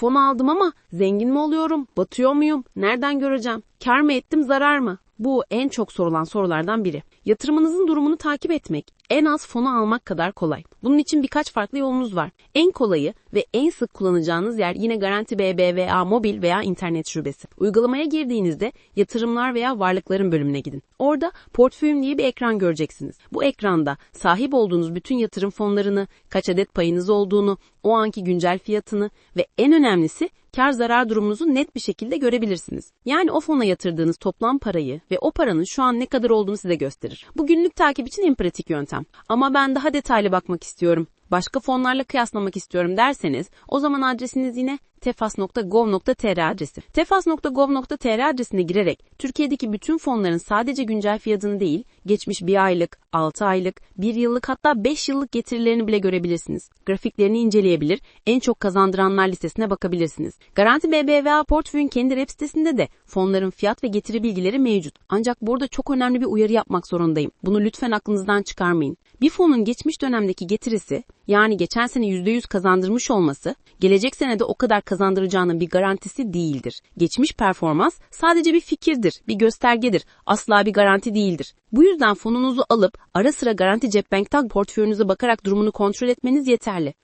fon aldım ama zengin mi oluyorum? Batıyor muyum? Nereden göreceğim? Kar mı ettim, zarar mı? Bu en çok sorulan sorulardan biri. Yatırımınızın durumunu takip etmek en az fonu almak kadar kolay. Bunun için birkaç farklı yolunuz var. En kolayı ve en sık kullanacağınız yer yine Garanti BBVA mobil veya internet şubesi. Uygulamaya girdiğinizde yatırımlar veya varlıkların bölümüne gidin. Orada portföyüm diye bir ekran göreceksiniz. Bu ekranda sahip olduğunuz bütün yatırım fonlarını, kaç adet payınız olduğunu, o anki güncel fiyatını ve en önemlisi kar zarar durumunuzu net bir şekilde görebilirsiniz. Yani o fona yatırdığınız toplam parayı ve o paranın şu an ne kadar olduğunu size gösterir. Bu günlük takip için en pratik yöntem. Ama ben daha detaylı bakmak istiyorum. Başka fonlarla kıyaslamak istiyorum derseniz o zaman adresiniz yine tefas.gov.tr adresi. tefas.gov.tr adresine girerek Türkiye'deki bütün fonların sadece güncel fiyatını değil, geçmiş bir aylık, 6 aylık, 1 yıllık hatta 5 yıllık getirilerini bile görebilirsiniz. Grafiklerini inceleyebilir, en çok kazandıranlar listesine bakabilirsiniz. Garanti BBVA Portföy'ün kendi web sitesinde de fonların fiyat ve getiri bilgileri mevcut. Ancak burada çok önemli bir uyarı yapmak zorundayım. Bunu lütfen aklınızdan çıkarmayın. Bir fonun geçmiş dönemdeki getirisi, yani geçen sene %100 kazandırmış olması, gelecek sene de o kadar kazandıracağının bir garantisi değildir. Geçmiş performans sadece bir fikirdir, bir göstergedir, asla bir garanti değildir. Bu yüzden fonunuzu alıp ara sıra Garanti Cep Bank'tan portföyünüze bakarak durumunu kontrol etmeniz yeterli.